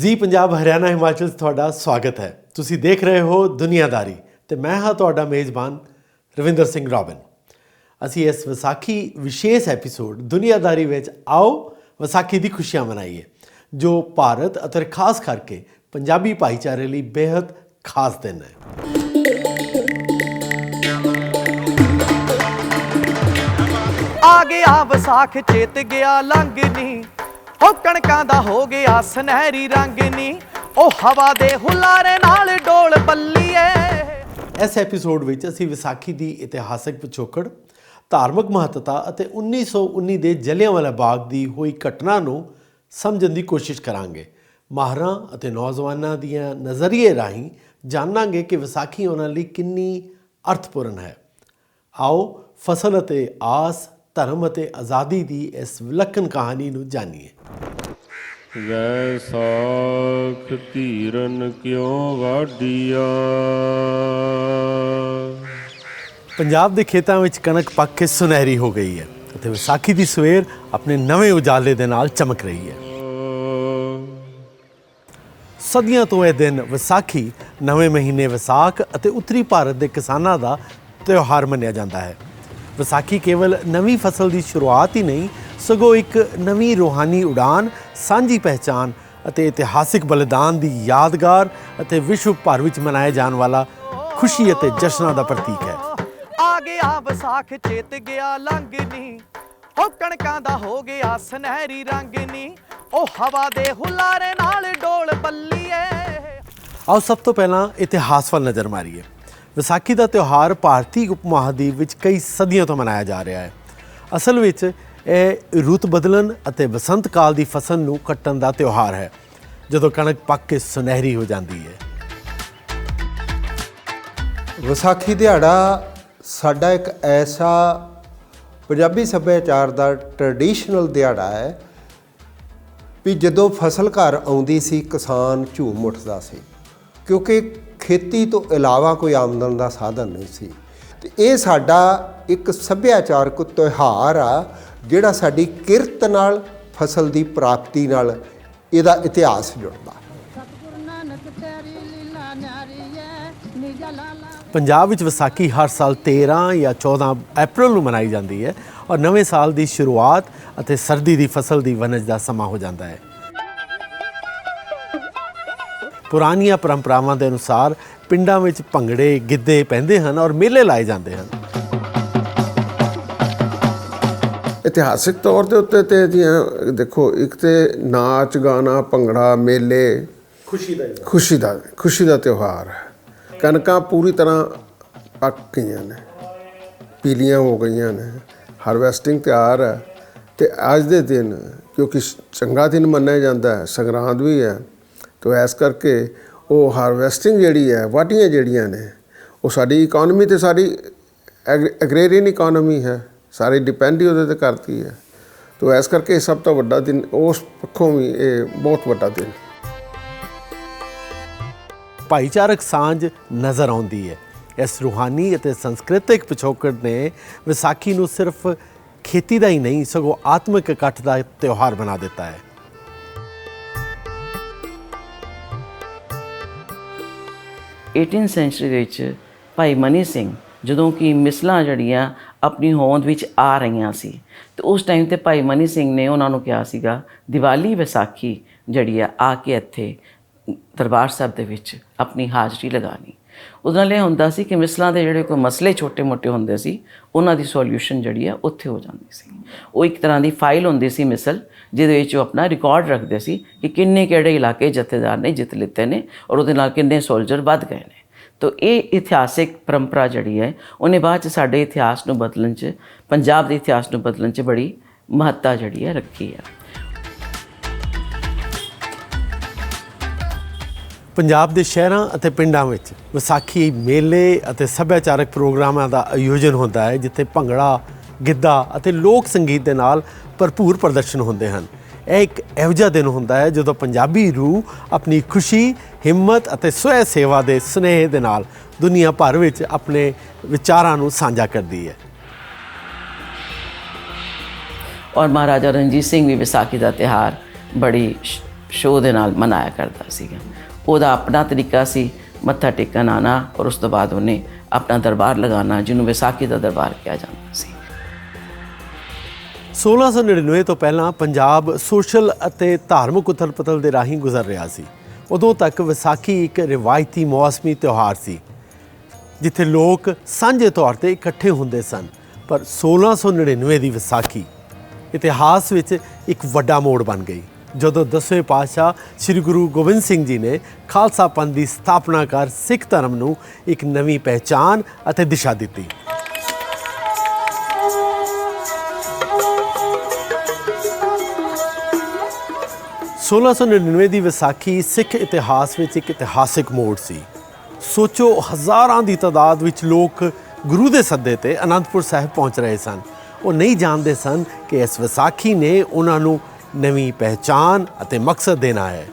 ਜੀ ਪੰਜਾਬ ਹਰਿਆਣਾ ਹਿਮਾਚਲ 'ਚ ਤੁਹਾਡਾ ਸਵਾਗਤ ਹੈ। ਤੁਸੀਂ ਦੇਖ ਰਹੇ ਹੋ ਦੁਨੀਆਦਾਰੀ ਤੇ ਮੈਂ ਹਾਂ ਤੁਹਾਡਾ ਮੇਜ਼ਬਾਨ ਰਵਿੰਦਰ ਸਿੰਘ ਰੋਬਿਨ। ਅਸੀਂ ਇਸ ਵਿਸਾਖੀ ਵਿਸ਼ੇਸ਼ ਐਪੀਸੋਡ ਦੁਨੀਆਦਾਰੀ ਵਿੱਚ ਆਓ ਵਿਸਾਖੀ ਦੀ ਖੁਸ਼ੀਆਂ ਮਨਾਈਏ, ਜੋ ਭਾਰਤ ਅਤੇ ਖਾਸ ਕਰਕੇ ਪੰਜਾਬੀ ਭਾਈਚਾਰੇ ਲਈ ਬੇहद ਖਾਸ ਦਿਨ ਹੈ। ਆ ਗਿਆ ਵਿਸਾਖ, ਚੇਤ ਗਿਆ ਲੰਘ ਨੀ। ਹੋ ਕਣਕਾਂ ਦਾ ਹੋ ਗਿਆ ਸੁਨਹਿਰੀ ਰੰਗ ਨੀ। ਉਹ ਹਵਾ ਦੇ ਹੁਲਾਰੇ ਨਾਲ ਡੋਲ ਬੱਲੀਏ ਇਸ ਐਪੀਸੋਡ ਵਿੱਚ ਅਸੀਂ ਵਿਸਾਖੀ ਦੀ ਇਤਿਹਾਸਕ ਪਿਛੋਕੜ, ਧਾਰਮਿਕ ਮਹੱਤਤਾ ਅਤੇ 1919 ਦੇ ਜਲਿਆਂਵਾਲਾ ਬਾਗ ਦੀ ਹੋਈ ਘਟਨਾ ਨੂੰ ਸਮਝਣ ਦੀ ਕੋਸ਼ਿਸ਼ ਕਰਾਂਗੇ। ਮਾਹਰਾਂ ਅਤੇ ਨੌਜਵਾਨਾਂ ਦੀਆਂ ਨਜ਼ਰੀਏ ਰਾਹੀਂ ਜਾਣਾਂਗੇ ਕਿ ਵਿਸਾਖੀ ਉਹਨਾਂ ਲਈ ਕਿੰਨੀ ਅਰਥਪੂਰਨ ਹੈ। ਆਓ, ਫਸਲ ਅਤੇ ਆਸ ਧਰਮ ਅਤੇ ਆਜ਼ਾਦੀ ਦੀ ਇਸ ਵਿਲੱਖਣ ਕਹਾਣੀ ਨੂੰ ਜਾਣੀਏ। ਵੈਸਾਖ ਧੀਰਨ ਕਿਉ ਵਾਡੀਆ ਪੰਜਾਬ ਦੇ ਖੇਤਾਂ ਵਿੱਚ ਕਣਕ ਪੱਕ ਕੇ ਸੁਨਹਿਰੀ ਹੋ ਗਈ ਹੈ ਅਤੇ ਵਿਸਾਖੀ ਦੀ ਸਵੇਰ ਆਪਣੇ ਨਵੇਂ ਉਜਾਲੇ ਦੇ ਨਾਲ ਚਮਕ ਰਹੀ ਹੈ। ਸਦੀਆਂ ਤੋਂ ਇਹ ਦਿਨ ਵਿਸਾਖੀ ਨਵੇਂ ਮਹੀਨੇ ਵਿਸਾਖ ਅਤੇ ਉੱਤਰੀ ਭਾਰਤ ਦੇ ਕਿਸਾਨਾਂ ਦਾ ਤਿਉਹਾਰ ਮੰਨਿਆ ਜਾਂਦਾ ਹੈ। ਵਿਸਾਖੀ ਕੇਵਲ ਨਵੀਂ ਫਸਲ ਦੀ ਸ਼ੁਰੂਆਤ ਹੀ ਨਹੀਂ ਸਗੋਂ ਇੱਕ ਨਵੀਂ ਰੂਹਾਨੀ ਉਡਾਨ ਸਾਂਝੀ ਪਹਿਚਾਨ ਅਤੇ ਇਤਿਹਾਸਿਕ ਬਲੀਦਾਨ ਦੀ ਯਾਦਗਾਰ ਅਤੇ ਵਿਸ਼ਵ ਭਰ ਵਿੱਚ ਮਨਾਇਆ ਜਾਣ ਵਾਲਾ ਖੁਸ਼ੀ ਅਤੇ ਜਸ਼ਨਾਂ ਦਾ ਪ੍ਰਤੀਕ ਹੈ। ਆ ਗਿਆ ਵਿਸਾਖ ਚੇਤ ਗਿਆ ਲੰਘ ਨੀ ਹੋ ਕਣਕਾਂ ਦਾ ਹੋ ਗਿਆ ਸੁਨਹਿਰੀ ਰੰਗ ਨੀ ਉਹ ਹਵਾ ਦੇ ਹੁਲਾਰੇ ਨਾਲ ਡੋਲ ਬੱਲੀਏ। ਆਓ ਸਭ ਤੋਂ ਪਹਿਲਾਂ ਇਤਿਹਾਸ ਵੱਲ ਨਜ਼ਰ ਮਾਰੀਏ। ਵਿਸਾਖੀ ਦਾ ਤਿਉਹਾਰ ਭਾਰਤੀ ਉਪ ਮਹਾਦੀਪ ਵਿੱਚ ਕਈ ਸਦੀਆਂ ਤੋਂ ਮਨਾਇਆ ਜਾ ਰਿਹਾ ਹੈ। ਅਸਲ ਵਿੱਚ ਇਹ ਰੁੱਤ ਬਦਲਣ ਅਤੇ ਬਸੰਤ ਕਾਲ ਦੀ ਫਸਲ ਨੂੰ ਕੱਟਣ ਦਾ ਤਿਉਹਾਰ ਹੈ, ਜਦੋਂ ਕਣਕ ਪੱਕ ਕੇ ਸੁਨਹਿਰੀ ਹੋ ਜਾਂਦੀ ਹੈ। ਵਿਸਾਖੀ ਦਿਹਾੜਾ ਸਾਡਾ ਇੱਕ ਐਸਾ ਪੰਜਾਬੀ ਸੱਭਿਆਚਾਰ ਦਾ ਟ੍ਰੈਡੀਸ਼ਨਲ ਦਿਹਾੜਾ ਹੈ ਵੀ ਜਦੋਂ ਫਸਲ ਘਰ ਆਉਂਦੀ ਸੀ, ਕਿਸਾਨ ਝੂਮ ਉੱਠਦਾ ਸੀ। ਕਿਉਂਕਿ ਖੇਤੀ ਤੋਂ ਇਲਾਵਾ ਕੋਈ ਆਮਦਨ ਦਾ ਸਾਧਨ ਨਹੀਂ ਸੀ। ਤੇ ਇਹ ਸਾਡਾ ਇੱਕ ਸੱਭਿਆਚਾਰਕ ਤਿਉਹਾਰ ਆ ਜਿਹੜਾ ਸਾਡੀ ਕਿਰਤ ਨਾਲ ਫਸਲ ਦੀ ਪ੍ਰਾਪਤੀ ਨਾਲ ਇਹਦਾ ਇਤਿਹਾਸ ਜੁੜਦਾ। ਪੰਜਾਬ ਵਿੱਚ ਵਿਸਾਖੀ ਹਰ ਸਾਲ 13 ਜਾਂ 14 ਅਪ੍ਰੈਲ ਨੂੰ ਮਨਾਈ ਜਾਂਦੀ ਹੈ ਔਰ ਨਵੇਂ ਸਾਲ ਦੀ ਸ਼ੁਰੂਆਤ ਅਤੇ ਸਰਦੀ ਦੀ ਫਸਲ ਦੀ ਵਨਜ ਦਾ ਸਮਾਂ ਹੋ ਜਾਂਦਾ ਹੈ। ਪੁਰਾਣੀਆਂ ਪਰੰਪਰਾਵਾਂ ਦੇ ਅਨੁਸਾਰ ਪਿੰਡਾਂ ਵਿੱਚ ਭੰਗੜੇ ਗਿੱਧੇ ਪੈਂਦੇ ਹਨ ਔਰ ਮੇਲੇ ਲਾਏ ਜਾਂਦੇ ਹਨ। ਇਤਿਹਾਸਿਕ ਤੌਰ ਦੇ ਉੱਤੇ ਤੇ ਇਹਦੀਆਂ ਦੇਖੋ ਇੱਕ ਤੇ ਨਾਚ ਗਾਣਾ ਭੰਗੜਾ ਮੇਲੇ ਖੁਸ਼ੀ ਦਾ ਖੁਸ਼ੀ ਦਾ ਖੁਸ਼ੀ ਦਾ ਤਿਉਹਾਰ ਹੈ। ਕਣਕਾਂ ਪੂਰੀ ਤਰ੍ਹਾਂ ਪੱਕ ਗਈਆਂ ਨੇ ਪੀਲੀਆਂ ਹੋ ਗਈਆਂ ਨੇ ਹਾਰਵੈਸਟਿੰਗ ਤਿਆਰ ਹੈ ਤੇ ਅੱਜ ਦੇ ਦਿਨ ਕਿਉਂਕਿ ਚੰਗਾ ਦਿਨ ਮੰਨਿਆ ਜਾਂਦਾ ਹੈ ਸੰਗਰਾਂਦ ਵੀ ਹੈ ਤੋ ਐਸ ਕਰਕੇ ਉਹ ਹਾਰਵੈਸਟਿੰਗ ਜਿਹੜੀ ਹੈ, ਵਾਢੀਆਂ ਜਿਹੜੀਆਂ ਨੇ, ਉਹ ਸਾਡੀ ਇਕਨੋਮੀ ਤੇ ਸਾਰੀ ਐਗਰੇਰੀਅਨ ਇਕਨੋਮੀ ਹੈ, ਸਾਰੀ ਡਿਪੈਂਡ ਹੀ ਉਹਦੇ ਤੇ ਕਰਦੀ ਹੈ। ਤੋ ਐਸ ਕਰਕੇ ਇਹ ਸਭ ਤੋਂ ਵੱਡਾ ਦਿਨ, ਉਸ ਪੱਖੋਂ ਵੀ ਇਹ ਬਹੁਤ ਵੱਡਾ ਦਿਨ। ਭਾਈਚਾਰਕ ਸਾਂਝ ਨਜ਼ਰ ਆਉਂਦੀ ਹੈ। ਇਸ ਰੂਹਾਨੀ ਅਤੇ ਸੰਸਕ੍ਰਿਤਿਕ ਪਿਛੋਕੜ ਨੇ ਵਿਸਾਖੀ ਨੂੰ ਸਿਰਫ ਖੇਤੀ ਦਾ ਹੀ ਨਹੀਂ, ਸਗੋਂ ਆਤਮਿਕ ਇਕੱਠ ਦਾ ਤਿਉਹਾਰ ਬਣਾ ਦਿੱਤਾ ਹੈ। 18 ਸੈਂਚਰੀ ਵਿੱਚ ਭਾਈ ਮਨੀ ਸਿੰਘ ਜਦੋਂ ਕਿ ਮਿਸਲਾਂ ਜੜੀਆਂ ਆਪਣੀ ਹੋਂਦ ਵਿੱਚ ਆ ਰਹੀਆਂ ਸੀ, ਤੇ ਉਸ ਟਾਈਮ ਤੇ ਭਾਈ ਮਨੀ ਸਿੰਘ ਨੇ ਉਹਨਾਂ ਨੂੰ ਕਿਹਾ ਸੀਗਾ, ਦੀਵਾਲੀ ਵਿਸਾਖੀ ਜਿਹੜੀ ਆ ਆ ਕੇ ਇੱਥੇ ਦਰਬਾਰ ਸਾਹਿਬ ਦੇ ਵਿੱਚ ਆਪਣੀ ਹਾਜ਼ਰੀ ਲਗਾਣੀ ਉਹਦੇ ਨਾਲ ਇਹ ਹੁੰਦਾ ਸੀ ਕਿ ਮਿਸਲਾਂ ਦੇ ਜਿਹੜੇ ਕੋਈ ਮਸਲੇ ਛੋਟੇ-ਮੋਟੇ ਹੁੰਦੇ ਸੀ, ਉਹਨਾਂ ਦੀ ਸੋਲੂਸ਼ਨ ਜਿਹੜੀ ਆ ਉੱਥੇ ਹੋ ਜਾਂਦੀ ਸੀ। ਉਹ ਇੱਕ ਤਰ੍ਹਾਂ ਦੀ ਫਾਈਲ ਹੁੰਦੀ ਸੀ ਮਿਸਲ, ਜਿਹਦੇ ਵਿੱਚ ਉਹ ਆਪਣਾ ਰਿਕਾਰਡ ਰੱਖਦੇ ਸੀ ਕਿ ਕਿੰਨੇ ਕਿਹੜੇ ਇਲਾਕੇ ਜਥੇਦਾਰ ਨੇ ਜਿੱਤ ਲਿੱਤੇ ਨੇ ਔਰ ਉਹਦੇ ਨਾਲ ਕਿੰਨੇ ਸੋਲਜਰ ਵੱਧ ਗਏ ਨੇ। ਤੋ ਇਹ ਇਤਿਹਾਸਿਕ ਪਰੰਪਰਾ ਜਿਹੜੀ ਹੈ, ਉਹਨੇ ਬਾਅਦ ਚ ਸਾਡੇ ਇਤਿਹਾਸ ਨੂੰ ਬਦਲਣ ਚ, ਪੰਜਾਬ ਦੇ ਇਤਿਹਾਸ ਨੂੰ ਬਦਲਣ ਚ ਬੜੀ ਮਹੱਤਤਾ ਜਿਹੜੀ ਹੈ ਰੱਖੀ ਹੈ ਪੰਜਾਬ ਦੇ ਸ਼ਹਿਰਾਂ ਅਤੇ ਪਿੰਡਾਂ ਵਿੱਚ ਵਿਸਾਖੀ ਮੇਲੇ ਅਤੇ ਸੱਭਿਆਚਾਰਕ ਪ੍ਰੋਗਰਾਮਾਂ ਦਾ ਆਯੋਜਨ ਹੁੰਦਾ ਹੈ, ਜਿੱਥੇ ਭੰਗੜਾ, ਗਿੱਧਾ ਅਤੇ ਲੋਕ ਸੰਗੀਤ ਦੇ ਨਾਲ ਭਰਪੂਰ ਪ੍ਰਦਰਸ਼ਨ ਹੁੰਦੇ ਹਨ। ਇਹ ਇੱਕ ਇਹੋ ਜਿਹਾ ਦਿਨ ਹੁੰਦਾ ਹੈ, ਜਦੋਂ ਪੰਜਾਬੀ ਰੂਹ ਆਪਣੀ ਖੁਸ਼ੀ, ਹਿੰਮਤ ਅਤੇ ਸਵੈ ਸੇਵਾ ਦੇ ਸਨੇਹ ਦੇ ਨਾਲ ਦੁਨੀਆ ਭਰ ਵਿੱਚ ਆਪਣੇ ਵਿਚਾਰਾਂ ਨੂੰ ਸਾਂਝਾ ਕਰਦੀ ਹੈ। ਔਰ ਮਹਾਰਾਜਾ ਰਣਜੀਤ ਸਿੰਘ ਵੀ ਵਿਸਾਖੀ ਦਾ ਤਿਹਾਰ ਬੜੀ ਸ਼ੋਅ ਦੇ ਨਾਲ ਮਨਾਇਆ ਕਰਦਾ ਸੀਗਾ। ਉਹਦਾ ਆਪਣਾ ਤਰੀਕਾ ਸੀ, ਮੱਥਾ ਟੇਕਣ ਆਉਣਾ ਔਰ ਉਸ ਤੋਂ ਬਾਅਦ ਉਹਨੇ ਆਪਣਾ ਦਰਬਾਰ ਲਗਾਉਣਾ, ਜਿਹਨੂੰ ਵਿਸਾਖੀ ਦਾ ਦਰਬਾਰ ਕਿਹਾ ਜਾਂਦਾ ਸੀ। 1699 ਤੋਂ ਪਹਿਲਾਂ ਪੰਜਾਬ ਸੋਸ਼ਲ ਅਤੇ ਧਾਰਮਿਕ ਉਥਲ ਪਥਲ ਦੇ ਰਾਹੀਂ ਗੁਜ਼ਰ ਰਿਹਾ ਸੀ। ਉਦੋਂ ਤੱਕ ਵਿਸਾਖੀ ਇੱਕ ਰਿਵਾਇਤੀ ਮੌਸਮੀ ਤਿਉਹਾਰ ਸੀ, ਜਿੱਥੇ ਲੋਕ ਸਾਂਝੇ ਤੌਰ ਤੇ ਇਕੱਠੇ ਹੁੰਦੇ ਸਨ। ਪਰ 1699 ਦੀ ਵਿਸਾਖੀ ਇਤਿਹਾਸ ਵਿੱਚ ਇੱਕ ਵੱਡਾ ਮੋੜ ਬਣ ਗਈ। ਜਦੋਂ ਦਸਵੇਂ ਪਾਤਸ਼ਾਹ ਸ੍ਰੀ ਗੁਰੂ ਗੋਬਿੰਦ ਸਿੰਘ ਜੀ ਨੇ ਖਾਲਸਾ ਪੰਥ ਦੀ ਸਥਾਪਨਾ ਕਰ ਸਿੱਖ ਧਰਮ ਨੂੰ ਇੱਕ ਨਵੀਂ ਪਹਿਚਾਨ ਅਤੇ ਦਿਸ਼ਾ ਦਿੱਤੀ। ਸੋਲਾਂ ਸੌ 1699 ਦੀ ਵਿਸਾਖੀ ਸਿੱਖ ਇਤਿਹਾਸ ਵਿੱਚ ਇੱਕ ਇਤਿਹਾਸਿਕ ਮੋੜ ਸੀ। ਸੋਚੋ ਹਜ਼ਾਰਾਂ ਦੀ ਤਾਦਾਦ ਵਿੱਚ ਲੋਕ ਗੁਰੂ ਦੇ ਸੱਦੇ ਤੇ ਅਨੰਦਪੁਰ ਸਾਹਿਬ ਪਹੁੰਚ ਰਹੇ ਸਨ। ਉਹ ਨਹੀਂ ਜਾਣਦੇ ਸਨ ਕਿ ਇਸ ਵਿਸਾਖੀ ਨੇ ਉਹਨਾਂ ਨੂੰ ਨਵੀਂ ਪਹਿਚਾਨ ਅਤੇ ਮਕਸਦ ਦੇਣਾ ਹੈ।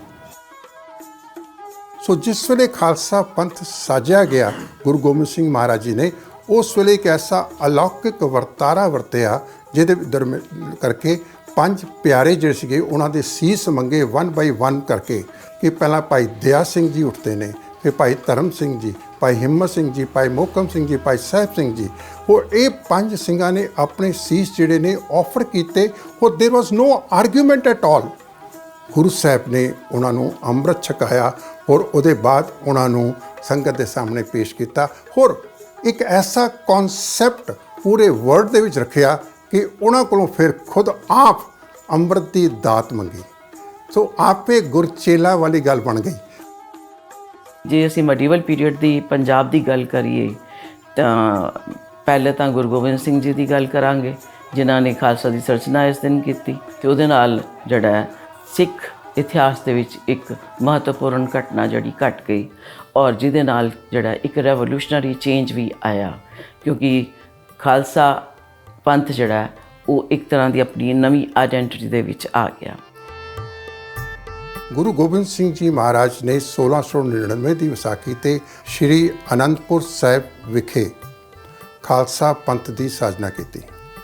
ਸੋ ਜਿਸ ਵੇਲੇ ਖਾਲਸਾ ਪੰਥ ਸਾਜਿਆ ਗਿਆ, ਗੁਰੂ ਗੋਬਿੰਦ ਸਿੰਘ ਮਹਾਰਾਜ ਜੀ ਨੇ, ਉਸ ਵੇਲੇ ਇੱਕ ਐਸਾ ਅਲੌਕਿਕ ਵਰਤਾਰਾ ਵਰਤਿਆ, ਜਿਹਦੇ ਦਰਮਿ, ਕਰਕੇ ਪੰਜ ਪਿਆਰੇ ਜਿਹੜੇ ਸੀਗੇ, ਉਹਨਾਂ ਦੇ ਸੀਸ ਮੰਗੇ ਵਨ ਬਾਈ ਵਨ ਕਰਕੇ ਕਿ ਪਹਿਲਾਂ ਭਾਈ ਦਇਆ ਸਿੰਘ ਜੀ ਉੱਠਦੇ ਨੇ ਫਿਰ ਭਾਈ ਧਰਮ ਸਿੰਘ ਜੀ ਭਾਈ ਹਿੰਮਤ ਸਿੰਘ ਜੀ ਭਾਈ ਮੋਹਕਮ ਸਿੰਘ ਜੀ ਭਾਈ ਸਾਹਿਬ ਸਿੰਘ ਜੀ ਉਹ ਇਹ ਪੰਜ ਸਿੰਘਾਂ ਨੇ ਆਪਣੇ ਸੀਸ ਜਿਹੜੇ ਨੇ ਆਫਰ ਕੀਤੇ ਉਹ there was no argument at all Guru Sahib ਨੇ ਉਹਨਾਂ ਨੂੰ ਅੰਮ੍ਰਿਤ ਛਕਾਇਆ ਔਰ ਉਹਦੇ ਬਾਅਦ ਉਹਨਾਂ ਨੂੰ ਸੰਗਤ ਦੇ ਸਾਹਮਣੇ ਪੇਸ਼ ਕੀਤਾ ਔਰ ਇੱਕ ਐਸਾ ਕਨਸੈਪਟ ਪੂਰੇ ਵਰਲਡ ਦੇ ਵਿੱਚ ਰੱਖਿਆ ਕਿ ਉਹਨਾਂ ਕੋਲੋਂ ਫਿਰ ਖੁਦ ਆਪ ਅੰਮ੍ਰਿਤ ਦੀ ਦਾਤ ਮੰਗੀ ਸੋ ਆਪੇ ਗੁਰਚੇਲਾ ਵਾਲੀ ਗੱਲ ਬਣ ਗਈ ਜੇ ਅਸੀਂ ਮੈਡੀਵਲ ਪੀਰੀਅਡ ਦੀ ਪੰਜਾਬ ਦੀ ਗੱਲ ਕਰੀਏ, ਤਾਂ ਪਹਿਲੇ ਤਾਂ ਗੁਰੂ ਗੋਬਿੰਦ ਸਿੰਘ ਜੀ ਦੀ ਗੱਲ ਕਰਾਂਗੇ, ਜਿਨ੍ਹਾਂ ਨੇ ਖਾਲਸਾ ਦੀ ਸਿਰਜਣਾ ਇਸ ਦਿਨ ਕੀਤੀ ਤੇ ਉਹਦੇ ਨਾਲ ਜਿਹੜਾ ਸਿੱਖ ਇਤਿਹਾਸ ਦੇ ਵਿੱਚ ਇੱਕ ਮਹੱਤਵਪੂਰਨ ਘਟਨਾ ਜਿਹੜੀ ਘਟ ਗਈ ਔਰ ਜਿਹਦੇ ਨਾਲ ਜਿਹੜਾ ਇੱਕ ਰੈਵੋਲੂਸ਼ਨਰੀ ਚੇਂਜ ਵੀ ਆਇਆ, ਕਿਉਂਕਿ ਖਾਲਸਾ ਪੰਥ ਜਿਹੜਾ ਉਹ ਇੱਕ ਤਰ੍ਹਾਂ ਦੀ ਆਪਣੀ ਨਵੀਂ ਆਇਡੈਂਟੀਟੀ ਦੇ ਵਿੱਚ ਆ ਗਿਆ। ਗੁਰੂ ਗੋਬਿੰਦ ਸਿੰਘ ਜੀ ਮਹਾਰਾਜ ਨੇ 1699 ਦੀ ਵਿਸਾਖੀ ਤੇ ਸ੍ਰੀ ਅਨੰਦਪੁਰ ਸਾਹਿਬ ਵਿਖੇ ਖਾਲਸਾ ਪੰਥ ਦੀ ਸਾਜਨਾ ਕੀਤੀ।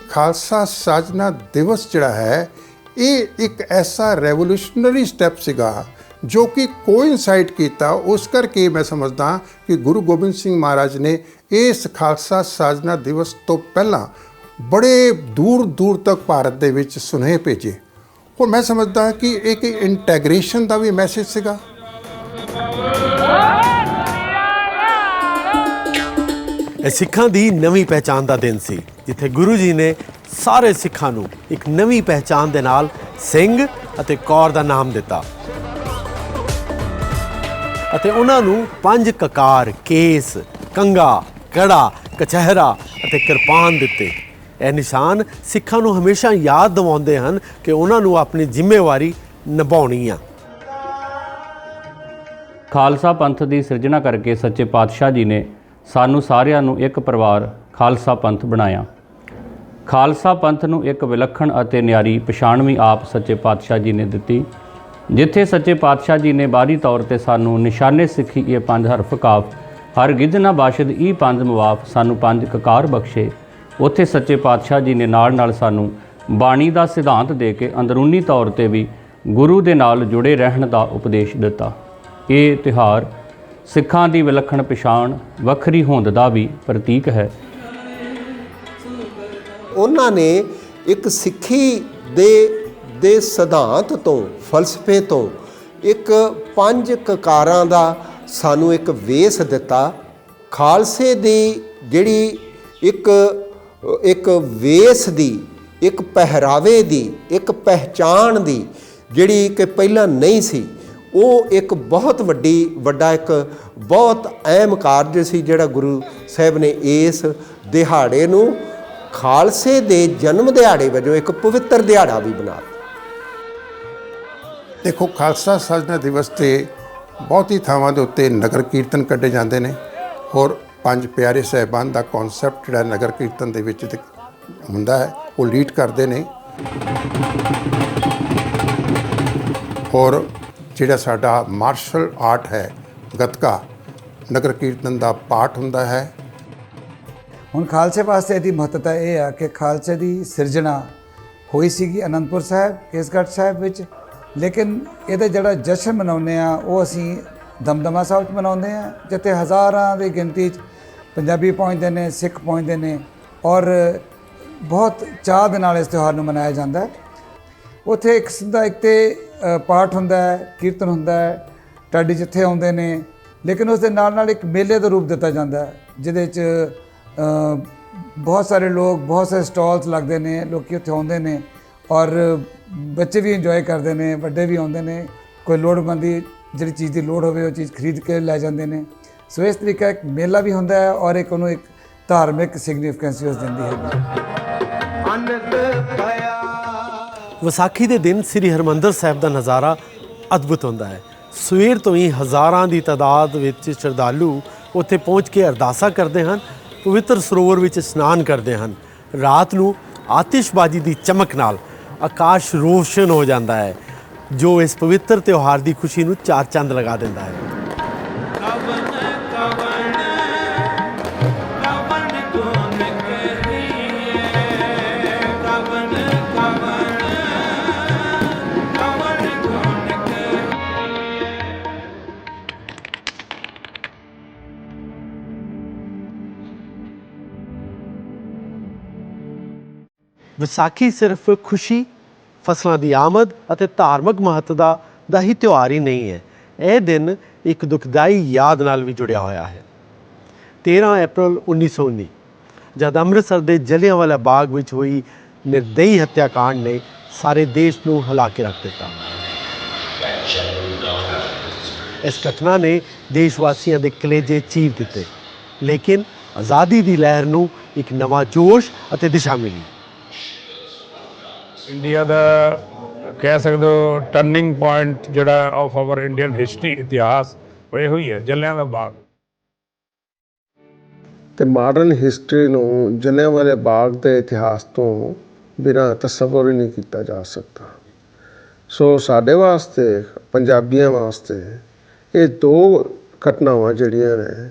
ਖਾਲਸਾ ਸਾਜਨਾ ਦਿਵਸ ਜਿਹੜਾ ਹੈ, ਇਹ ਇੱਕ ਐਸਾ ਰੈਵੋਲੂਸ਼ਨਰੀ ਸਟੈਪ ਸੀਗਾ ਜੋ ਕਿ ਕੋਇਨਸਾਈਡ ਕੀਤਾ। ਉਸ ਕਰਕੇ ਮੈਂ ਸਮਝਦਾ ਕਿ ਗੁਰੂ ਗੋਬਿੰਦ ਸਿੰਘ ਮਹਾਰਾਜ ਨੇ ਇਸ ਖਾਲਸਾ ਸਾਜਨਾ ਦਿਵਸ ਤੋਂ ਪਹਿਲਾਂ ਬੜੇ ਦੂਰ ਦੂਰ ਤੱਕ ਭਾਰਤ ਦੇ ਵਿੱਚ ਸੁਨੇਹੇ ਭੇਜੇ। ਔਰ ਮੈਂ ਸਮਝਦਾ ਕਿ ਇੱਕ ਇੰਟੈਗ੍ਰੇਸ਼ਨ ਦਾ ਵੀ ਮੈਸੇਜ ਸੀਗਾ। ਇਹ ਸਿੱਖਾਂ ਦੀ ਨਵੀਂ ਪਹਿਚਾਨ ਦਾ ਦਿਨ ਸੀ। ਜਿੱਥੇ ਗੁਰੂ ਜੀ ਨੇ ਸਾਰੇ ਸਿੱਖਾਂ ਨੂੰ ਇੱਕ ਨਵੀਂ ਪਹਿਚਾਨ ਦੇ ਨਾਲ ਸਿੰਘ ਅਤੇ ਕੌਰ ਦਾ ਨਾਮ ਦਿੱਤਾ। ਅਤੇ ਉਹਨਾਂ ਨੂੰ ਪੰਜ ਕਕਾਰ, ਕੇਸ, ਕੰਗਾ, ਕੜਾ, ਕਚਹਿਰਾ ਅਤੇ ਕਿਰਪਾਨ ਦਿੱਤੇ। ਇਹ ਨਿਸ਼ਾਨ ਸਿੱਖਾਂ ਨੂੰ ਹਮੇਸ਼ਾ ਯਾਦ ਦਿਵਾਉਂਦੇ ਹਨ ਕਿ ਉਹਨਾਂ ਨੂੰ ਆਪਣੀ ਜ਼ਿੰਮੇਵਾਰੀ ਨਿਭਾਉਣੀ ਆ। ਖਾਲਸਾ ਪੰਥ ਦੀ ਸਿਰਜਣਾ ਕਰਕੇ ਸੱਚੇ ਪਾਤਸ਼ਾਹ ਜੀ ਨੇ ਸਾਨੂੰ ਸਾਰਿਆਂ ਨੂੰ ਇੱਕ ਪਰਿਵਾਰ ਖਾਲਸਾ ਪੰਥ ਬਣਾਇਆ। ਖਾਲਸਾ ਪੰਥ ਨੂੰ ਇੱਕ ਵਿਲੱਖਣ ਅਤੇ ਨਿਆਰੀ ਪਛਾਣ ਵੀ ਆਪ ਸੱਚੇ ਪਾਤਸ਼ਾਹ ਜੀ ਨੇ ਦਿੱਤੀ, ਜਿੱਥੇ ਸੱਚੇ ਪਾਤਸ਼ਾਹ ਜੀ ਨੇ ਬਾਹਰੀ ਤੌਰ ਤੇ ਸਾਨੂੰ ਨਿਸ਼ਾਨੇ ਸਿੱਖੀ ਇਹ ਪੰਜ ਹਰਫ ਕਾਫ ਹਰ ਗਿਜ ਨਾ ਬਾਸ਼ਦ ਈ ਪੰਜ ਮਵਾਫ ਸਾਨੂੰ ਪੰਜ ਕਕਾਰ ਬਖਸ਼ੇ ਉੱਥੇ ਸੱਚੇ ਪਾਤਸ਼ਾਹ ਜੀ ਨੇ ਨਾਲ ਨਾਲ ਸਾਨੂੰ ਬਾਣੀ ਦਾ ਸਿਧਾਂਤ ਦੇ ਕੇ ਅੰਦਰੂਨੀ ਤੌਰ ਤੇ ਵੀ ਗੁਰੂ ਦੇ ਨਾਲ ਜੁੜੇ ਰਹਿਣ ਦਾ ਉਪਦੇਸ਼ ਦਿੱਤਾ। ਇਹ ਤਿਉਹਾਰ ਸਿੱਖਾਂ ਦੀ ਵਿਲੱਖਣ ਪਛਾਣ, ਵੱਖਰੀ ਹੋਂਦ ਦਾ ਵੀ ਪ੍ਰਤੀਕ ਹੈ। ਉਹਨਾਂ ਨੇ ਇੱਕ ਸਿੱਖੀ ਦੇ ਦੇ ਸਿਧਾਂਤ ਤੋਂ, ਫਲਸਫੇ ਤੋਂ ਇੱਕ ਪੰਜ ਕਕਾਰਾਂ ਦਾ ਸਾਨੂੰ ਇੱਕ ਵੇਸ ਦਿੱਤਾ। ਖਾਲਸੇ ਦੀ ਜਿਹੜੀ ਇੱਕ ਇੱਕ ਵੇਸ ਦੀ, ਇੱਕ ਪਹਿਰਾਵੇ ਦੀ, ਇੱਕ ਪਹਿਚਾਣ ਦੀ ਜਿਹੜੀ ਕਿ ਪਹਿਲਾਂ ਨਹੀਂ ਸੀ, ਉਹ ਇੱਕ ਬਹੁਤ ਵੱਡੀ, ਵੱਡਾ ਇੱਕ ਬਹੁਤ ਅਹਿਮ ਕਾਰਜ ਸੀ ਜਿਹੜਾ ਗੁਰੂ ਸਾਹਿਬ ਨੇ ਇਸ ਦਿਹਾੜੇ ਨੂੰ ਖਾਲਸੇ ਦੇ ਜਨਮ ਦਿਹਾੜੇ ਵਜੋਂ ਇੱਕ ਪਵਿੱਤਰ ਦਿਹਾੜਾ ਵੀ ਬਣਾ ਦਿੱਤਾ। ਦੇਖੋ, ਖਾਲਸਾ ਸਾਜਨਾ ਦਿਵਸ ਤੇ ਬਹੁਤੀ ਥਾਵਾਂ ਦੇ ਉੱਤੇ ਨਗਰ ਕੀਰਤਨ ਕੱਢੇ ਜਾਂਦੇ ਨੇ ਹੋਰ ਪੰਜ ਪਿਆਰੇ ਸਹਿਬਾਨ ਦਾ ਕਨਸੈਪਟ ਜਿਹੜਾ ਨਗਰ ਕੀਰਤਨ ਦੇ ਵਿੱਚ ਹੁੰਦਾ ਹੈ, ਉਹ ਲੀਡ ਕਰਦੇ ਨੇ। ਔਰ ਜਿਹੜਾ ਸਾਡਾ ਮਾਰਸ਼ਲ ਆਰਟ ਹੈ, ਗੱਤਕਾ, ਨਗਰ ਕੀਰਤਨ ਦਾ ਪਾਠ ਹੁੰਦਾ ਹੈ। ਹੁਣ ਖਾਲਸੇ ਵਾਸਤੇ ਇਹਦੀ ਮਹੱਤਤਾ ਇਹ ਆ ਕਿ ਖਾਲਸੇ ਦੀ ਸਿਰਜਣਾ ਹੋਈ ਸੀਗੀ ਅਨੰਦਪੁਰ ਸਾਹਿਬ, ਕੇਸਗੜ੍ਹ ਸਾਹਿਬ ਵਿੱਚ। ਲੇਕਿਨ ਇਹਦਾ ਜਿਹੜਾ ਜਸ਼ਨ ਮਨਾਉਂਦੇ ਆ, ਉਹ ਅਸੀਂ ਦਮਦਮਾ ਸਾਹਿਬ 'ਚ ਮਨਾਉਂਦੇ ਆ, ਜਿੱਥੇ ਹਜ਼ਾਰਾਂ ਦੀ ਗਿਣਤੀ 'ਚ ਪੰਜਾਬੀ ਪਹੁੰਚਦੇ ਨੇ, ਸਿੱਖ ਪਹੁੰਚਦੇ ਨੇ ਔਰ ਬਹੁਤ ਚਾਹ ਦੇ ਨਾਲ ਇਸ ਤਿਉਹਾਰ ਨੂੰ ਮਨਾਇਆ ਜਾਂਦਾ ਹੈ। ਉੱਥੇ ਇੱਕ ਸਿੱਧਾ ਇੱਕ ਤੇ ਪਾਠ ਹੁੰਦਾ ਹੈ, ਕੀਰਤਨ ਹੁੰਦਾ ਹੈ, ਟਾਡੀ ਜਿੱਥੇ ਆਉਂਦੇ ਨੇ, ਲੇਕਿਨ ਉਸ ਦੇ ਨਾਲ ਨਾਲ ਇੱਕ ਮੇਲੇ ਦਾ ਰੂਪ ਦਿੱਤਾ ਜਾਂਦਾ ਹੈ, ਜਿਹਦੇ 'ਚ ਬਹੁਤ ਸਾਰੇ ਲੋਕ, ਬਹੁਤ ਸਾਰੇ ਸਟਾਲਸ ਲੱਗਦੇ ਨੇ, ਲੋਕੀ ਉੱਥੇ ਆਉਂਦੇ ਨੇ ਔਰ ਬੱਚੇ ਵੀ ਇੰਜੋਏ ਕਰਦੇ ਨੇ, ਵੱਡੇ ਵੀ ਆਉਂਦੇ ਨੇ, ਕੋਈ ਲੋੜਵੰਦੀ ਜਿਹੜੀ ਚੀਜ਼ ਦੀ ਲੋੜ ਹੋਵੇ, ਉਹ ਚੀਜ਼ ਖਰੀਦ ਕੇ ਲੈ ਜਾਂਦੇ ਨੇ। ਸੋ ਇਸ ਤਰੀਕਾ ਇੱਕ ਮੇਲਾ ਵੀ ਹੁੰਦਾ ਹੈ ਔਰ ਇੱਕ ਉਹਨੂੰ ਇੱਕ ਧਾਰਮਿਕ ਸਿਗਨੀਫੀਕੈਂਸ ਉਸ ਦਿੰਦੀ ਹੈ। ਵਿਸਾਖੀ ਦੇ ਦਿਨ ਸ੍ਰੀ ਹਰਮੰਦਰ ਸਾਹਿਬ ਦਾ ਨਜ਼ਾਰਾ ਅਦਭੁਤ ਹੁੰਦਾ ਹੈ। ਸਵੇਰ ਤੋਂ ਹੀ ਹਜ਼ਾਰਾਂ ਦੀ ਤਾਦਾਦ ਵਿੱਚ ਸ਼ਰਧਾਲੂ ਉੱਥੇ ਪਹੁੰਚ ਕੇ ਅਰਦਾਸਾਂ ਕਰਦੇ ਹਨ ਪਵਿੱਤਰ ਸਰੋਵਰ ਵਿੱਚ ਇਸ਼ਨਾਨ ਕਰਦੇ ਹਨ। ਰਾਤ ਨੂੰ ਆਤਿਸ਼ਬਾਜ਼ੀ ਦੀ ਚਮਕ ਨਾਲ ਆਕਾਸ਼ ਰੋਸ਼ਨ ਹੋ ਜਾਂਦਾ ਹੈ ਜੋ ਇਸ ਪਵਿੱਤਰ ਤਿਉਹਾਰ ਦੀ ਖੁਸ਼ੀ ਨੂੰ ਚਾਰ ਚੰਦ ਲਗਾ ਦਿੰਦਾ ਹੈ। ਵਿਸਾਖੀ ਸਿਰਫ ਖੁਸ਼ੀ, ਫਸਲਾਂ ਦੀ ਆਮਦ ਅਤੇ ਧਾਰਮਿਕ ਮਹੱਤਤਾ ਦਾ ਹੀ ਤਿਉਹਾਰ ਹੀ ਨਹੀਂ ਹੈ। ਇਹ ਦਿਨ ਇੱਕ ਦੁਖਦਾਈ ਯਾਦ ਨਾਲ ਵੀ ਜੁੜਿਆ ਹੋਇਆ ਹੈ। 13 ਅਪ੍ਰੈਲ 1919 ਜਦ ਅੰਮ੍ਰਿਤਸਰ ਦੇ ਜਲਿਆਂਵਾਲਾ ਬਾਗ ਵਿੱਚ ਹੋਈ ਨਿਰਦਈ ਹੱਤਿਆਕਾਂਡ ਨੇ ਸਾਰੇ ਦੇਸ਼ ਨੂੰ ਹਿਲਾ ਕੇ ਰੱਖ ਦਿੱਤਾ। ਇਸ ਘਟਨਾ ਨੇ ਦੇਸ਼ ਵਾਸੀਆਂ ਦੇ ਕਲੇਜੇ ਚੀਰ ਦਿੱਤੇ। ਲੇਕਿਨ ਆਜ਼ਾਦੀ ਦੀ ਲਹਿਰ ਨੂੰ ਇੱਕ ਨਵਾਂ ਜੋਸ਼ ਅਤੇ ਦਿਸ਼ਾ ਮਿਲੀ। ਇੰਡੀਆ ਦਾ ਕਹਿ ਸਕਦੇ ਹੋ ਟਰਨਿੰਗ ਪੁਆਇੰਟ ਜਿਹੜਾ ਆਫ ਆਵਰ ਇੰਡੀਅਨ ਹਿਸਟਰੀ ਇਤਿਹਾਸ, ਉਹ ਇਹੋ ਹੀ ਹੈ ਜਲਿਆਂ ਦਾ ਬਾਗ। ਤੇ ਮਾਡਰਨ ਹਿਸਟਰੀ ਨੂੰ ਜਲਿਆਂਵਾਲੇ ਬਾਗ ਦੇ ਇਤਿਹਾਸ ਤੋਂ ਬਿਨਾਂ ਤਸਵਰ ਹੀ ਨਹੀਂ ਕੀਤਾ ਜਾ ਸਕਦਾ। ਸੋ ਸਾਡੇ ਵਾਸਤੇ, ਪੰਜਾਬੀਆਂ ਵਾਸਤੇ ਇਹ ਦੋ ਘਟਨਾਵਾਂ ਜਿਹੜੀਆਂ ਨੇ,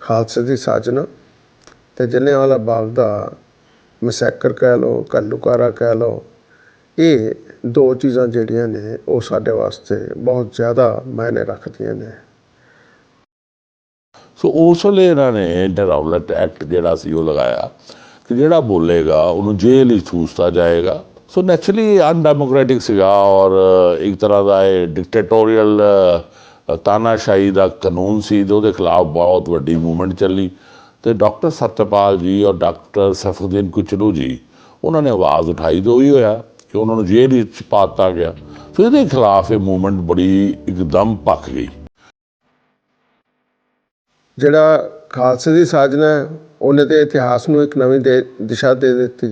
ਖਾਲਸੇ ਦੀ ਸਾਜਨਾ ਤੇ ਜਲਿਆਂਵਾਲਾ ਬਾਗ ਦਾ ਮਸੈਕਰ ਕਹਿ ਲਓ ਕੱਲੂਕਾਰਾ ਕਹਿ ਲਓ ਇਹ ਦੋ ਚੀਜ਼ਾਂ ਜਿਹੜੀਆਂ ਨੇ, ਉਹ ਸਾਡੇ ਵਾਸਤੇ ਬਹੁਤ ਜ਼ਿਆਦਾ ਮਾਇਨੇ ਰੱਖਦੀਆਂ ਨੇ। ਸੋ ਉਸ ਵੇਲੇ ਇਹਨਾਂ ਨੇ ਡਰਾਵਲਟ ਐਕਟ ਜਿਹੜਾ ਸੀ, ਉਹ ਲਗਾਇਆ ਕਿ ਜਿਹੜਾ ਬੋਲੇਗਾ, ਉਹਨੂੰ ਜੇਲ੍ਹ ਹੀ ਠੂਸਤਾ ਜਾਏਗਾ। ਸੋ ਨੈਚੁਰਲੀ ਅਨਡੈਮੋਕ੍ਰੈਟਿਕ ਸੀਗਾ ਔਰ ਇੱਕ ਤਰ੍ਹਾਂ ਦਾ ਇਹ ਡਿਕਟੇਟੋਰੀਅਲ ਤਾਨਾਸ਼ਾਹੀ ਦਾ ਕਾਨੂੰਨ ਸੀ ਤੇ ਉਹਦੇ ਖਿਲਾਫ ਬਹੁਤ ਵੱਡੀ ਮੂਵਮੈਂਟ ਚੱਲੀ। ਤੇ ਡਾਕਟਰ ਸਤਪਾਲ ਜੀ ਔਰ ਡਾਕਟਰ ਸਫੂਦੀਨ ਕੁਚਲੂ ਜੀ, ਉਹਨਾਂ ਨੇ ਆਵਾਜ਼ ਉਠਾਈ ਤੇ ਉਹੀ ਹੋਇਆ। ਕਿ ਉਹਨਾਂ ਨੂੰ ਜੇਲ੍ਹ ਵਿੱਚ ਪਾ ਦਿੱਤਾ ਗਿਆ। ਸੋ ਇਹਦੇ ਖਿਲਾਫ ਇਹ ਮੂਵਮੈਂਟ ਬੜੀ ਇੱਕਦਮ ਪੱਕ ਗਈ। ਜਿਹੜਾ ਖਾਲਸੇ ਦੀ ਸਾਜਨਾ ਹੈ, ਉਹਨੇ ਤੇ ਇਤਿਹਾਸ ਨੂੰ ਇੱਕ ਨਵੀਂ ਦੇ ਦਿਸ਼ਾ ਦੇ ਦਿੱਤੀ।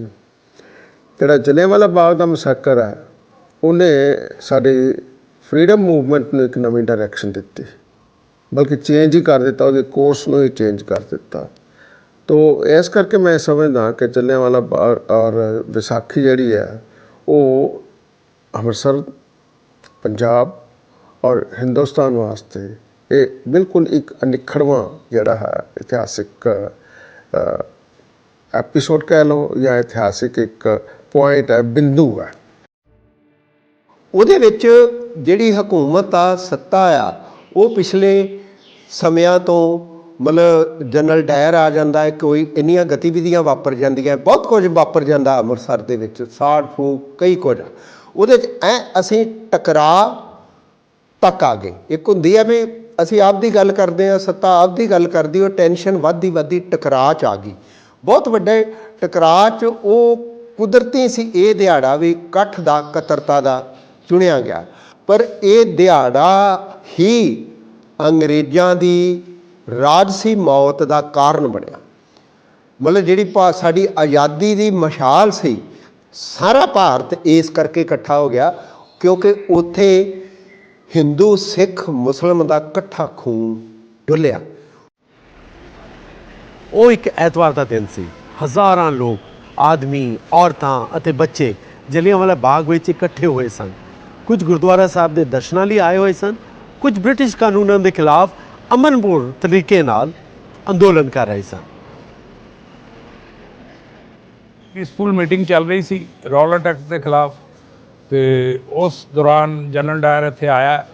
ਜਿਹੜਾ ਜਲਿਆਂਵਾਲਾ ਬਾਗ ਦਾ ਮਸਕਰ ਹੈ, ਉਹਨੇ ਸਾਡੀ ਫਰੀडम ਮੂਵਮੈਂਟ ਨੂੰ ਇੱਕ ਨਵੀਂ ਡਾਇਰੈਕਸ਼ਨ ਦਿੱਤੀ। ਬਲਕਿ ਚੇਂਜ ਹੀ ਕਰ ਦਿੱਤਾ, ਉਹਦੇ ਕੋਰਸ ਨੂੰ ਹੀ ਚੇਂਜ ਕਰ ਦਿੱਤਾ। ਤੋ ਇਸ ਕਰਕੇ ਮੈਂ ਸਮਝਦਾ ਕਿ ਜਲਿਆਂਵਾਲਾ ਬਾਗ ਔਰ ਵਿਸਾਖੀ ਜਿਹੜੀ ਹੈ ਉਹ ਅੰਮ੍ਰਿਤਸਰ, ਪੰਜਾਬ ਔਰ ਹਿੰਦੁਸਤਾਨ ਵਾਸਤੇ ਇਹ ਬਿਲਕੁਲ ਇੱਕ ਅਨਿੱਖੜਵਾਂ ਜਿਹੜਾ ਹੈ ਇਤਿਹਾਸਿਕ ਐਪੀਸੋਡ ਕਹਿ ਲਓ ਜਾਂ ਇਤਿਹਾਸਿਕ ਇੱਕ ਪੁਆਇੰਟ ਹੈ, ਬਿੰਦੂ ਹੈ। ਉਹਦੇ ਵਿੱਚ ਜਿਹੜੀ ਹਕੂਮਤ ਆ, ਸੱਤਾ ਆ, ਉਹ ਪਿਛਲੇ ਸਮਿਆਂ ਤੋਂ ਮਤਲਬ ਜਨਰਲ ਡਾਇਰ ਆ ਜਾਂਦਾ ਹੈ, ਕੋਈ ਇੰਨੀਆਂ ਗਤੀਵਿਧੀਆਂ ਵਾਪਰ ਜਾਂਦੀਆਂ ਬਹੁਤ ਕੁਝ ਵਾਪਰ ਜਾਂਦਾ ਅੰਮ੍ਰਿਤਸਰ ਦੇ ਵਿੱਚ, ਸਾੜ, ਫੂਕ, ਕਈ ਕੁਝ। ਉਹਦੇ 'ਚ ਐ ਅਸੀਂ ਟਕਰਾ ਤੱਕ ਆ ਗਏ। ਇੱਕ ਹੁੰਦੀ ਹੈ ਵੀ ਅਸੀਂ ਆਪ ਦੀ ਗੱਲ ਕਰਦੇ ਆ ਸੱਤਾ ਆਪ ਦੀ ਗੱਲ ਕਰਦੀ, ਉਹ ਟੈਨਸ਼ਨ ਵੱਧਦੀ ਵੱਧਦੀ ਟਕਰਾਅ 'ਚ ਆ ਗਈ। ਬਹੁਤ ਵੱਡੇ ਟਕਰਾਅ 'ਚ ਉਹ ਕੁਦਰਤੀ ਸੀ, ਇਹ ਦਿਹਾੜਾ ਵੀ ਇਕੱਠ ਦਾ ਕਤਰਤਾ ਦਾ ਚੁਣਿਆ ਗਿਆ। ਪਰ ਇਹ ਦਿਹਾੜਾ ਹੀ ਅੰਗਰੇਜ਼ਾਂ ਦੀ ਰਾਜਸੀ ਮੌਤ ਦਾ ਕਾਰਨ ਬਣਿਆ। ਮਤਲਬ ਜਿਹੜੀ ਭਾ ਸਾਡੀ ਆਜ਼ਾਦੀ ਦੀ ਮਸ਼ਾਲ ਸੀ, ਸਾਰਾ ਭਾਰਤ ਇਸ ਕਰਕੇ ਇਕੱਠਾ ਹੋ ਗਿਆ ਕਿਉਂਕਿ ਉੱਥੇ ਹਿੰਦੂ, ਸਿੱਖ ਮੁਸਲਮ ਦਾ ਇਕੱਠਾ ਖੂਨ ਡੁੱਲਿਆ। ਉਹ ਇੱਕ ਐਤਵਾਰ ਦਾ ਦਿਨ ਸੀ। ਹਜ਼ਾਰਾਂ ਲੋਕ, ਆਦਮੀ, ਔਰਤਾਂ ਅਤੇ ਬੱਚੇ ਜਲਿਆਂਵਾਲਾ ਬਾਗ ਵਿੱਚ ਇਕੱਠੇ ਹੋਏ ਸਨ। ਕੁਝ ਗੁਰਦੁਆਰਾ ਸਾਹਿਬ ਦੇ ਦਰਸ਼ਨਾਂ ਲਈ ਆਏ ਹੋਏ ਸਨ, ਕੁਝ ਬ੍ਰਿਟਿਸ਼ ਕਾਨੂੰਨਾਂ ਦੇ ਖਿਲਾਫ ਅਮਨਪੂਰ ਤਰੀਕੇ ਨਾਲ ਅੰਦੋਲਨ ਕਰ ਰਹੇ ਸਨ। ਪੀਸਫੁਲ ਮੀਟਿੰਗ ਚੱਲ ਰਹੀ ਸੀ ਰੌਲਟ ਐਕਟ ਦੇ ਖਿਲਾਫ ਤੇ ਉਸ ਦੌਰਾਨ ਜਨਰਲ ਡਾਇਰ ਇੱਥੇ ਆਇਆ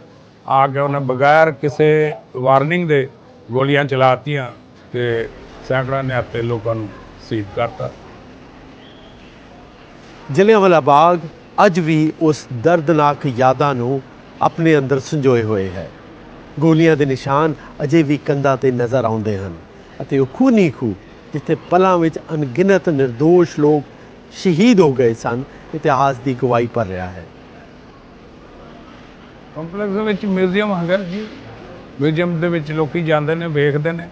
ਆ ਕੇ ਉਹਨੇ ਬਗੈਰ ਕਿਸੇ ਵਾਰਨਿੰਗ ਦੇ ਗੋਲੀਆਂ ਚਲਾਤੀਆਂ ਤੇ ਸੈਂਕੜਿਆਂ ਨਿਹੱਥੇ ਲੋਕਾਂ ਨੂੰ ਸ਼ਹੀਦ ਕਰਤਾ। ਜਲਿਆਂਵਾਲਾ ਬਾਗ ਅੱਜ ਵੀ ਉਸ ਦਰਦਨਾਕ ਯਾਦਾਂ ਨੂੰ ਆਪਣੇ ਅੰਦਰ ਸੰਜੋਏ ਹੋਏ ਹੈ। ਗੋਲੀਆਂ ਦੇ ਨਿਸ਼ਾਨ ਅਜੇ ਵੀ ਕੰਧਾਂ ਤੇ ਨਜ਼ਰ ਆਉਂਦੇ ਹਨ ਅਤੇ ਉਹ ਖੂਨੀ ਖੂ ਜਿੱਥੇ ਪਲਾਂ ਵਿੱਚ ਅਣਗਿਣਤ નિર્ਦੋਸ਼ ਲੋਕ ਸ਼ਹੀਦ ਹੋ ਗਏ ਸਨ, ਇਤਿਹਾਸ ਦੀ ਗਵਾਹੀ ਭਰ ਰਿਹਾ ਹੈ। ਕੰਪਲੈਕਸ ਦੇ ਵਿੱਚ ਮਿਊਜ਼ੀਅਮ ਹੈਗਾ ਜੀ। ਮਿਊਜ਼ੀਅਮ ਦੇ ਵਿੱਚ ਲੋਕੀ ਜਾਂਦੇ ਨੇ, ਵੇਖਦੇ ਨੇ।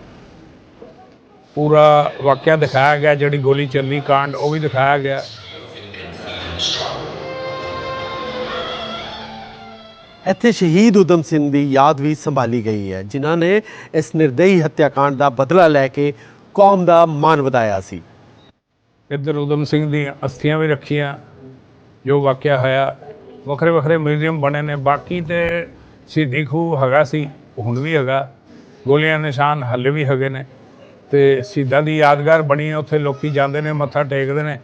ਪੂਰਾ ਵਾਕਿਆ ਦਿਖਾਇਆ ਗਿਆ, ਜਿਹੜੀ ਗੋਲੀ ਚੱਲੀ ਕਾਂਡ, ਉਹ ਵੀ ਦਿਖਾਇਆ ਗਿਆ। ਇੱਥੇ ਸ਼ਹੀਦ ਉਦਮ ਸਿੰਘ ਦੀ ਯਾਦ ਵੀ ਸੰਭਾਲੀ ਗਈ ਹੈ, ਜਿਨ੍ਹਾਂ ਨੇ ਇਸ ਨਿਰਦਈ ਹੱਤਿਆਕਾਂਡ ਦਾ ਬਦਲਾ ਲੈ ਕੇ ਕੌਮ ਦਾ ਮਾਣ ਵਧਾਇਆ ਸੀ। ਇੱਧਰ ਉਦਮ ਸਿੰਘ ਦੀਆਂ ਅਸਥੀਆਂ ਵੀ ਰੱਖੀਆਂ, ਜੋ ਵਾਕਿਆ ਹੋਇਆ ਵੱਖਰੇ ਵੱਖਰੇ ਮਿਊਜ਼ੀਅਮ ਬਣੇ ਨੇ। ਬਾਕੀ ਤੇ ਸ਼ਹੀਦੀ ਖੂਹ ਹੈਗਾ ਸੀ, ਹੁਣ ਵੀ ਹੈਗਾ, ਗੋਲੀਆਂ ਨਿਸ਼ਾਨ ਹੱਲੇ ਵੀ ਹੈਗੇ ਨੇ। ਤੇ ਸ਼ਹੀਦਾਂ ਦੀ ਯਾਦਗਾਰ ਬਣੀ ਹੈ, ਉੱਥੇ ਲੋਕੀ ਜਾਂਦੇ ਨੇ, ਮੱਥਾ ਟੇਕਦੇ ਨੇ।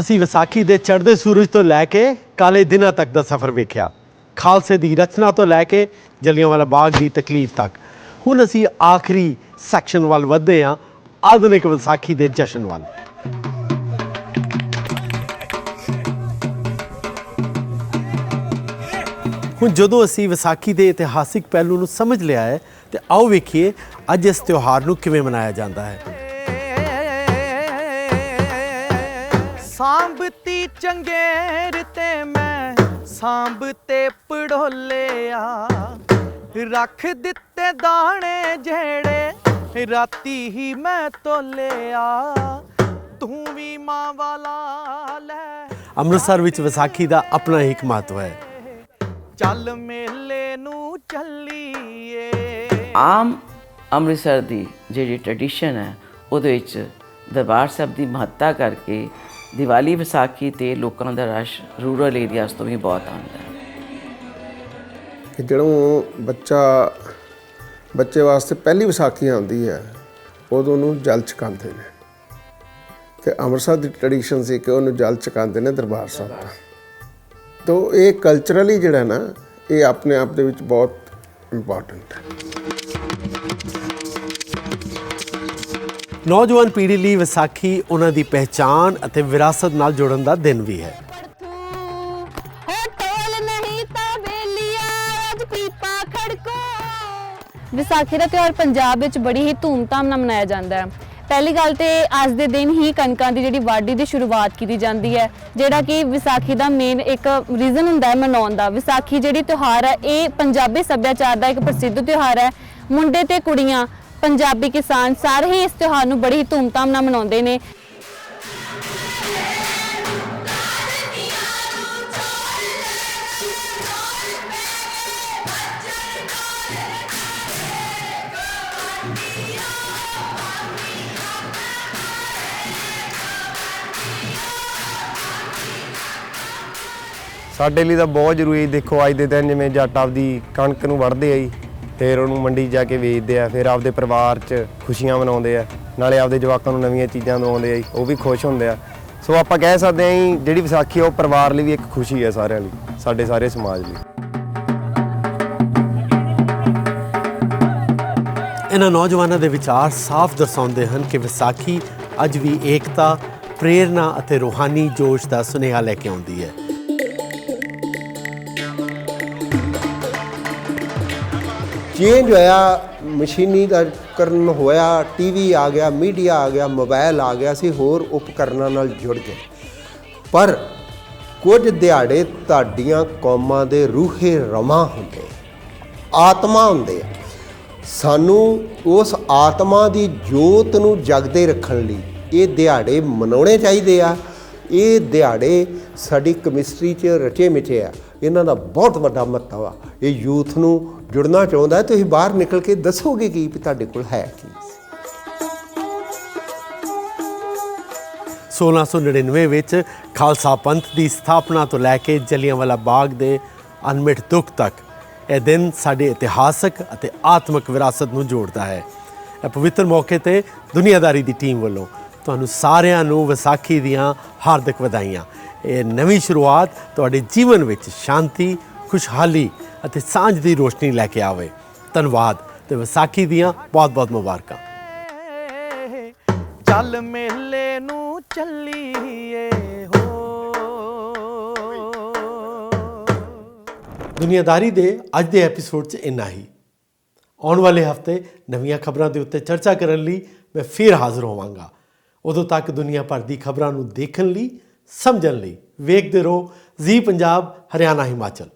ਅਸੀਂ ਵਿਸਾਖੀ ਦੇ ਚੜ੍ਹਦੇ ਸੂਰਜ ਤੋਂ ਲੈ ਕੇ ਕਾਲੇ ਦਿਨਾਂ ਤੱਕ ਦਾ ਸਫ਼ਰ ਵੇਖਿਆ। ਖਾਲਸੇ ਦੀ ਰਚਨਾ ਤੋਂ ਲੈ ਕੇ ਜਲਿਆਂਵਾਲਾ ਬਾਗ ਦੀ ਤਕਲੀਫ ਤੱਕ। ਹੁਣ ਅਸੀਂ ਆਖਰੀ ਸੈਕਸ਼ਨ ਵੱਲ ਵਧਦੇ ਹਾਂ, ਆਧੁਨਿਕ ਵਿਸਾਖੀ ਦੇ ਜਸ਼ਨ ਵੱਲ। ਹੁਣ ਜਦੋਂ ਅਸੀਂ ਵਿਸਾਖੀ ਦੇ ਇਤਿਹਾਸਿਕ ਪਹਿਲੂ ਨੂੰ ਸਮਝ ਲਿਆ ਹੈ, ਤੇ ਆਓ ਵੇਖੀਏ ਅੱਜ ਇਸ ਤਿਉਹਾਰ ਨੂੰ ਕਿਵੇਂ ਮਨਾਇਆ ਜਾਂਦਾ ਹੈ। ਸਾਂਭਤੀ ਚੰਗੇਰ ਤੇ ਮੈਂ ਸਾਂਭ ਤੇ ਪੜੋਲਿਆ। ਰੱਖ ਦਿੱਤੇ ਦਾਣੇ ਜਿਹੜੇ ਰਾਤੀ ਹੀ ਮੈਂ ਤੋਲਿਆ। ਤੂੰ ਵੀ ਮਾਂ ਵਾਲਾ ਲੈ। ਅੰਮ੍ਰਿਤਸਰ ਵਿੱਚ ਵਿਸਾਖੀ ਦਾ ਆਪਣਾ ਹੀ ਇੱਕ ਮਹੱਤਵ ਹੈ। ਚੱਲ ਮੇਲੇ ਨੂੰ ਚੱਲੀਏ। ਆਮ ਅੰਮ੍ਰਿਤਸਰ ਦੀ ਜਿਹੜੀ ਟ੍ਰੈਡੀਸ਼ਨ ਹੈ ਉਹਦੇ ਵਿੱਚ ਦਰਬਾਰ ਸਾਹਿਬ ਦੀ ਮਹੱਤਤਾ ਕਰਕੇ ਦੀਵਾਲੀ, ਵਿਸਾਖੀ ਤੇ ਲੋਕਾਂ ਦਾ ਰਸ਼ ਰੂਰਲ ਏਰੀਆਜ਼ ਤੋਂ ਵੀ ਬਹੁਤ ਆਉਂਦਾ ਹੈ। ਕਿ ਜਦੋਂ ਬੱਚਾ, ਬੱਚੇ ਵਾਸਤੇ ਪਹਿਲੀ ਵਿਸਾਖੀ ਆਉਂਦੀ ਹੈ, ਉਦੋਂ ਉਹਨੂੰ ਜਲ ਛਕਾਉਂਦੇ ਨੇ। ਤੇ ਅੰਮ੍ਰਿਤਸਰ ਦੀ ਟ੍ਰੈਡੀਸ਼ਨ ਸੀ ਕਿ ਉਹਨੂੰ ਜਲ ਛਕਾਉਂਦੇ ਨੇ ਦਰਬਾਰ ਸਾਹਿਬ ਤੋਂ। ਤੋ ਇਹ ਕਲਚਰਲੀ ਜਿਹੜਾ ਨਾ, ਇਹ ਆਪਣੇ ਆਪ ਦੇ ਵਿੱਚ ਬਹੁਤ ਇੰਪੋਰਟੈਂਟ ਹੈ। ਨੌਜਵਾਨ ਪੀੜ੍ਹੀ ਲਈ ਵਿਸਾਖੀ ਉਹਨਾਂ ਦੀ ਪਹਿਚਾਣ ਅਤੇ ਵਿਰਾਸਤ ਨਾਲ ਜੁੜਨ ਦਾ ਦਿਨ ਵੀ ਹੈ। ਵਿਸਾਖੀ ਦਾ ਤਿਉਹਾਰ ਪੰਜਾਬ ਵਿੱਚ ਬੜੀ ਹੀ ਧੂਮਧਾਮ ਨਾਲ ਮਨਾਇਆ ਜਾਂਦਾ ਹੈ। ਪਹਿਲੀ ਗੱਲ ਤੇ ਅੱਜ ਦੇ ਦਿਨ ਹੀ ਕਣਕਾਂ ਦੀ ਜਿਹੜੀ ਵਾਢੀ ਦੀ ਸ਼ੁਰੂਆਤ ਕੀਤੀ ਜਾਂਦੀ ਹੈ, ਜਿਹੜਾ ਕਿ ਵਿਸਾਖੀ ਦਾ ਮੇਨ ਇੱਕ ਰੀਜ਼ਨ ਹੁੰਦਾ ਹੈ ਮਨਾਉਣ ਦਾ। ਵਿਸਾਖੀ ਜਿਹੜੀ ਤਿਉਹਾਰ ਹੈ, ਇਹ ਪੰਜਾਬੀ ਸੱਭਿਆਚਾਰ ਦਾ ਇੱਕ ਪ੍ਰਸਿੱਧ ਤਿਉਹਾਰ ਹੈ। ਮੁੰਡੇ ਤੇ ਕੁੜੀਆਂ ਪੰਜਾਬੀ ਕਿਸਾਨ ਸਾਰੇ ਹੀ ਇਸ ਤਿਉਹਾਰ ਨੂੰ ਬੜੀ ਹੀ ਧੂਮਧਾਮ ਨਾਲ ਮਨਾਉਂਦੇ ਨੇ। ਸਾਡੇ ਲਈ ਤਾਂ ਬਹੁਤ ਜ਼ਰੂਰੀ ਦੇਖੋ, ਅੱਜ ਦੇ ਦਿਨ ਜਿਵੇਂ ਜੱਟ ਆਪਦੀ ਕਣਕ ਨੂੰ ਵੜਦੇ ਆ ਜੀ। ਫਿਰ ਉਹਨੂੰ ਮੰਡੀ ਜਾ ਕੇ ਵੇਚਦੇ ਆ, ਫਿਰ ਆਪਦੇ ਪਰਿਵਾਰ 'ਚ ਖੁਸ਼ੀਆਂ ਮਨਾਉਂਦੇ ਆ। ਨਾਲੇ ਆਪਦੇ ਜਵਾਕਾਂ ਨੂੰ ਨਵੀਆਂ ਚੀਜ਼ਾਂ ਦਵਾਉਂਦੇ ਆ ਜੀ, ਉਹ ਵੀ ਖੁਸ਼ ਹੁੰਦੇ ਆ। ਸੋ ਆਪਾਂ ਕਹਿ ਸਕਦੇ ਹਾਂ ਜੀ, ਜਿਹੜੀ ਵਿਸਾਖੀ ਆ, ਉਹ ਪਰਿਵਾਰ ਲਈ ਵੀ ਇੱਕ ਖੁਸ਼ੀ ਹੈ ਸਾਰਿਆਂ ਲਈ, ਸਾਡੇ ਸਾਰੇ ਸਮਾਜ ਲਈ। ਇਹਨਾਂ ਨੌਜਵਾਨਾਂ ਦੇ ਵਿਚਾਰ ਸਾਫ਼ ਦਰਸਾਉਂਦੇ ਹਨ ਕਿ ਵਿਸਾਖੀ ਅੱਜ ਵੀ ਏਕਤਾ, ਪ੍ਰੇਰਣਾ ਅਤੇ ਰੂਹਾਨੀ ਜੋਸ਼ ਦਾ ਸੁਨੇਹਾ ਲੈ ਕੇ ਆਉਂਦੀ ਹੈ। ਚੇਂਜ ਹੋਇਆ ਮਸ਼ੀਨੀਕਰਨ ਹੋਇਆ ਟੀਵੀ ਆ ਗਿਆ ਮੀਡੀਆ ਆ ਗਿਆ ਮੋਬਾਈਲ ਆ ਗਿਆ ਸੀ ਹੋਰ ਉਪਕਰਨਾਂ ਨਾਲ ਜੁੜ ਗਏ। ਪਰ ਕੁਝ ਦਿਹਾੜੇ ਤੁਹਾਡੀਆਂ ਕੌਮਾਂ ਦੇ ਰੂਹੇ ਰਮਾ ਹੁੰਦੇ, ਆਤਮਾ ਹੁੰਦੇ ਆ। ਸਾਨੂੰ ਉਸ ਆਤਮਾ ਦੀ ਜੋਤ ਨੂੰ ਜਗਦੇ ਰੱਖਣ ਲਈ ਇਹ ਦਿਹਾੜੇ ਮਨਾਉਣੇ ਚਾਹੀਦੇ ਆ। ਇਹ ਦਿਹਾੜੇ ਸਾਡੀ ਕੈਮਿਸਟਰੀ 'ਚ ਰਚੇ ਮਿਚੇ ਆ। ਇਹਨਾਂ ਦਾ ਬਹੁਤ ਵੱਡਾ ਮਹੱਤਵ ਆ। ਇਹ ਯੂਥ ਨੂੰ ਜੁੜਨਾ ਚਾਹੁੰਦਾ ਹੈ, ਤੁਸੀਂ ਬਾਹਰ ਨਿਕਲ ਕੇ ਦੱਸੋਗੇ ਕੀ ਵੀ ਤੁਹਾਡੇ ਕੋਲ ਹੈ ਕੀ। 1699 ਵਿੱਚ ਖਾਲਸਾ ਪੰਥ ਦੀ ਸਥਾਪਨਾ ਤੋਂ ਲੈ ਕੇ ਜਲਿਆਂਵਾਲਾ ਬਾਗ ਦੇ ਅਨਮਿਟ ਦੁੱਖ ਤੱਕ ਇਹ ਦਿਨ ਸਾਡੇ ਇਤਿਹਾਸਕ ਅਤੇ ਆਤਮਿਕ ਵਿਰਾਸਤ ਨੂੰ ਜੋੜਦਾ ਹੈ। ਇਹ ਪਵਿੱਤਰ ਮੌਕੇ ਤੇ ਦੁਨੀਆਦਾਰੀ ਦੀ ਟੀਮ ਵੱਲੋਂ ਤੁਹਾਨੂੰ ਸਾਰਿਆਂ ਨੂੰ ਵਿਸਾਖੀ ਦੀਆਂ ਹਾਰਦਿਕ ਵਧਾਈਆਂ। ਇਹ ਨਵੀਂ ਸ਼ੁਰੂਆਤ ਤੁਹਾਡੇ ਜੀਵਨ ਵਿੱਚ ਸ਼ਾਂਤੀ ਖੁਸ਼ਹਾਲੀ ਅਤੇ ਸਾਂਝ ਦੀ ਰੋਸ਼ਨੀ ਲੈ ਕੇ ਆਵੇ। ਧੰਨਵਾਦ ਤੇ ਵਿਸਾਖੀ ਦੀਆਂ ਬਹੁਤ-ਬਹੁਤ ਮੁਬਾਰਕਾਂ। ਚੱਲ ਮੇਲੇ ਨੂੰ ਚੱਲੀਏ ਹੋ। ਦੁਨੀਆਦਾਰੀ ਦੇ ਅੱਜ ਦੇ ਐਪੀਸੋਡ 'ਚ ਇੰਨਾ ਹੀ। ਆਉਣ ਵਾਲੇ ਹਫ਼ਤੇ ਨਵੀਆਂ ਖਬਰਾਂ ਦੇ ਉੱਤੇ ਚਰਚਾ ਕਰਨ ਲਈ ਮੈਂ ਫਿਰ ਹਾਜ਼ਰ ਹੋਵਾਂਗਾ। ਉਦੋਂ ਤੱਕ ਦੁਨੀਆ ਭਰ ਦੀ ਖਬਰਾਂ ਨੂੰ ਦੇਖਣ ਲਈ ਸਮਝਣ ਲਈ। ਵੇਖਦੇ ਰਹੋ। ਜ਼ੀ ਪੰਜਾਬ ਹਰਿਆਣਾ ਹਿਮਾਚਲ।